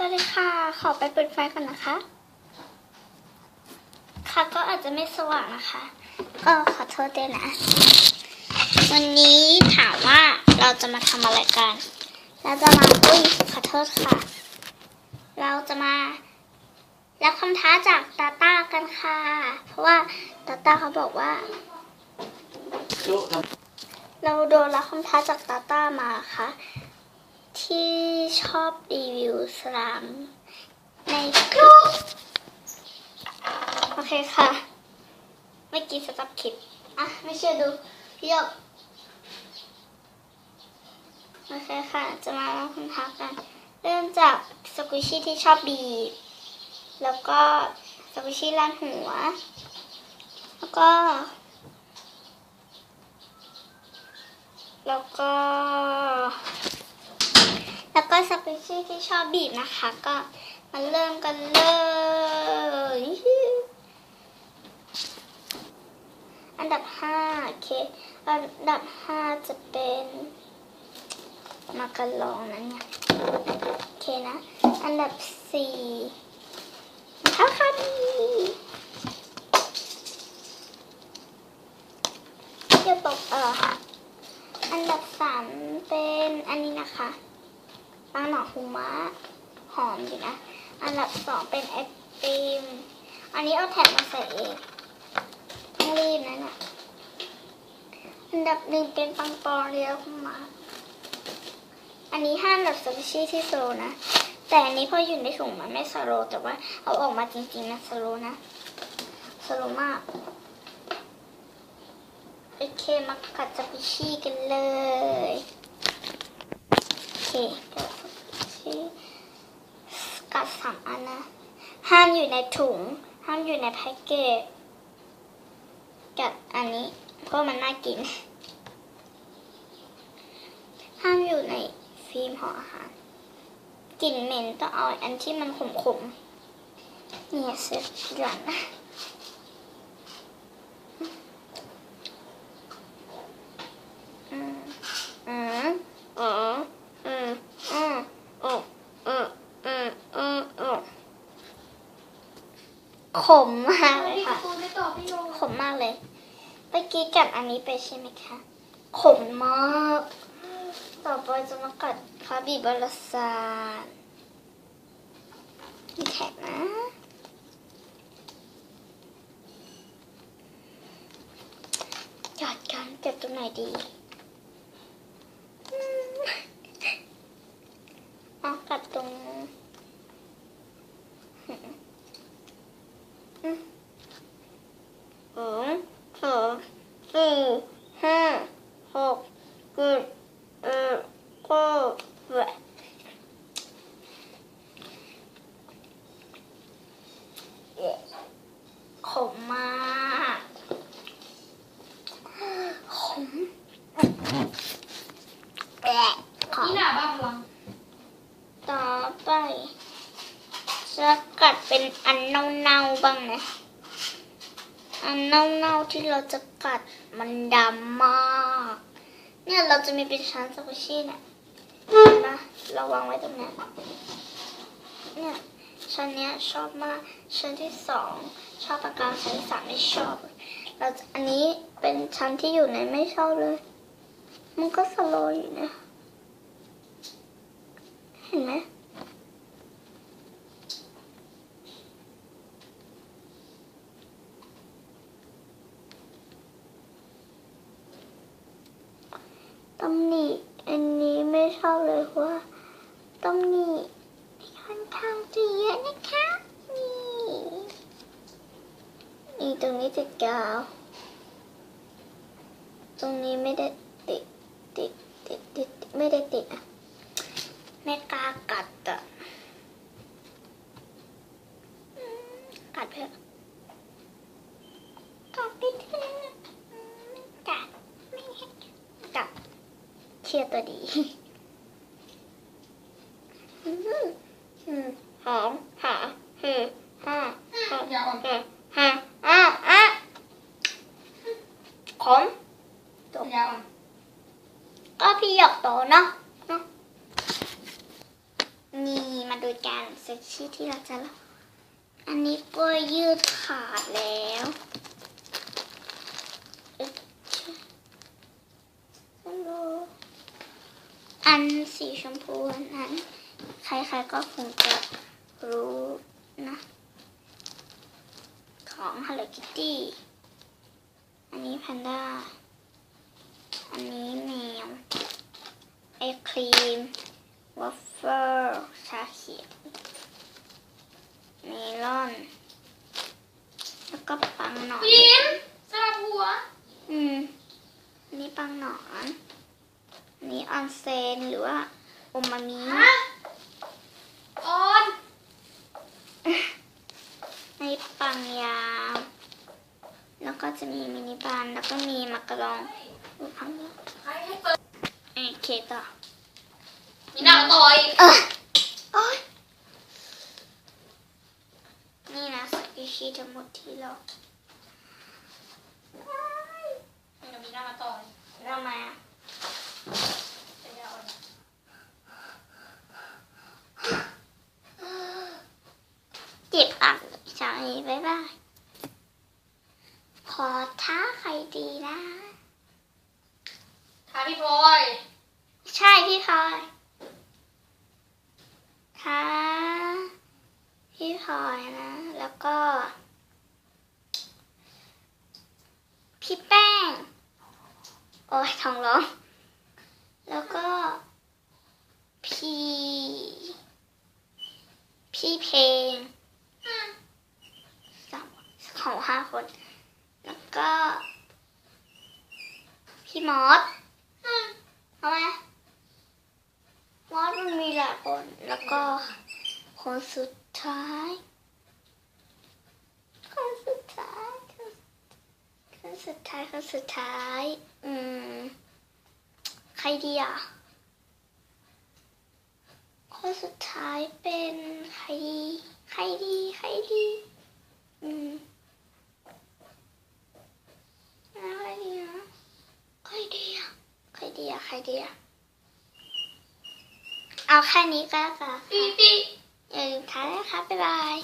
สวัสดีค่ะ ขอไปเปิดไฟก่อนนะคะ ค่ะก็อาจจะไม่สว่างนะคะ ก็ขอโทษด้วยนะ วันนี้ถามว่าเราจะมาทำอะไรกัน เราจะมาอุ้ยขอโทษค่ะ เราจะมารับคำท้าจากตาต้ากันค่ะ เพราะว่าตาต้าเขาบอกว่าจุทเราโดนรับคำท้าจากตาต้ามาค่ะ ที่ ชอบรีวิวสลามในกลุ่มโอเคค่ะเมื่อกี้สต็อปคลิป อะ ไม่เชื่อดู พี่ยกโอเคค่ะ จะมารับคำท้ากัน เริ่มจากสกุชชี่ที่ชอบบีบ แล้วก็สกุชชี่ล้านหัว แล้วก็ แล้วก็ ที่ชอบบีบนะคะ ก็มาเริ่มกันเลย อันดับห้าโอเค อันดับห้าจะเป็นมากรลองนะเนี่ยโอเคนะ อันดับสี่เท้าคันเดี๋ยวตกเอออันดับสามเป็นอันนี้นะคะ ปลาหน่อฮูมะหอมอยู่นะ อันดับสองเป็นไอติม อันนี้เอาแท็กมาใส่เองต้องรีบนะเนี่ยอันดับหนึ่งเป็นปังปอนเรียวฮูมะอันนี้ห้ามแบบซูชิที่โซนะ แต่อันนี้พออยู่ในถุงมันไม่สโลแต่ว่าเอาออกมาจริงๆนะสโลนะสโลมากโอเคมากัดสปิชี่กันเลย โอเค กัดสปิชี่กัดสามอันนะ ห้ามอยู่ในถุง ห้ามอยู่ในแพ็กเกจกัดอันนี้เพราะมันน่ากิน ห้ามอยู่ในฟิล์มห่ออาหารกลิ่นเหม็นต้องเอาอันที่มันขมๆเนี่ยเสร็จหลังนะ มมากเลยค่ะขมมากเลยเมื่อกี้กัดอันนี้ไปใช่ไหมคะขมมากต่อไปจะมากัดคาบิบาลาซานมีแท็กนะหยอดกันเก็บตรงไหนดี อืมเอากัดตรงอืมอืม สองสามสี่ห้าหกเจ็ดแปดเก้าสิบเอ็ดขมมากขมแปะขอ นี่หนาบ้าพลัง ต่อไปจะกัด เป็นอันเน่าๆบ้างนะ อันเน่าๆที่เราจะกัดมันดำมาก เนี่ยเราจะมีเป็นชั้นสกุชี่เนี่ยเห็นะเราวางไว้ตรงนี้เนี่ยชั้นเนี้ยชอบมาก ชั้นที่สองชอบปากกาชั้นที่สามไม่ชอบ เราอันนี้เป็นชั้นที่อยู่ในไม่ชอบเลย มันก็สโลอยู่นะ เห็นไหมำหนิอันนี้ไม่ชอบเลยเพราะว่าตำหนิค่อนข้างจะเยอะนะคะ นี่นี่ตรงนี้ติดกาว ตรงนี้ไม่ได้ติดติดติดติดไม่ได้ติดอะ ไม่กล้ากัดอะอืมกัดเถอะกัดไปเถอะอืมกัดไม่ให้กัด เชียร์ตัวดีหอมหาฮือห้าหกอย่าอ่อนเจ็ดห้าอะอะขมอย่าอ่อนก็พี่หยอกโตเนาะเนาะนี่มาดูการเซ็กชี่ที่เราจะลอันนี้ก็ยืดขาดแล้วฮัลโหล อันสีชมพูอันนั้น ใครๆก็คงจะรู้นะ ของ Hello Kitty อันนี้แพนด้า อันนี้แมวไอครีมวัฟเฟิลชาเขียวเมลอน แล้วก็ปังหนอนยิ้มสลับหัว อืม อันนี้ปังหนอนอั นนี้ออนเซนหรือว่าโอมามิฮะออนในปังยาวแล้วก็จะมีมินิบานแล้วก็มีมักกะรองรูปพังเยอะใครให้เปิดโอเคต่อมีหน้าต่อยเออโอ๊ยนี่นะสกิชีทั้งหมดที่เรา เดี๋ยวมีหน้ามาต่อย ทำไมอะ เดี๋ยวเอาเนี่ย เจ็บอะใช่บ๊ายบายขอท้าใครดีนะทาพี่พลอยใช่พี่พลอยท้าพี่พลอยนะ แล้วก็ พี่แป้ง โอ้ยท้องร้องแล้วก็ พี่ พี่เพลงสาม ของห้าคน แล้วก็ พี่มอสทำไมมอสมันมีหลายคน แล้วก็คนสุดท้าย คนสุดท้ายคนคนสุดท้ายคนสุดท้าย อืม ใครดีอะคนสุดท้ายเป็นใครดี ใครดี ใครดี อืมแล้วใครดีอะใครดีอะใคร ดีอะใครดีอะเอาแค่นี้ก็แล้วกันปีปีอย่าลืมทานนะคะบ๊ายบาย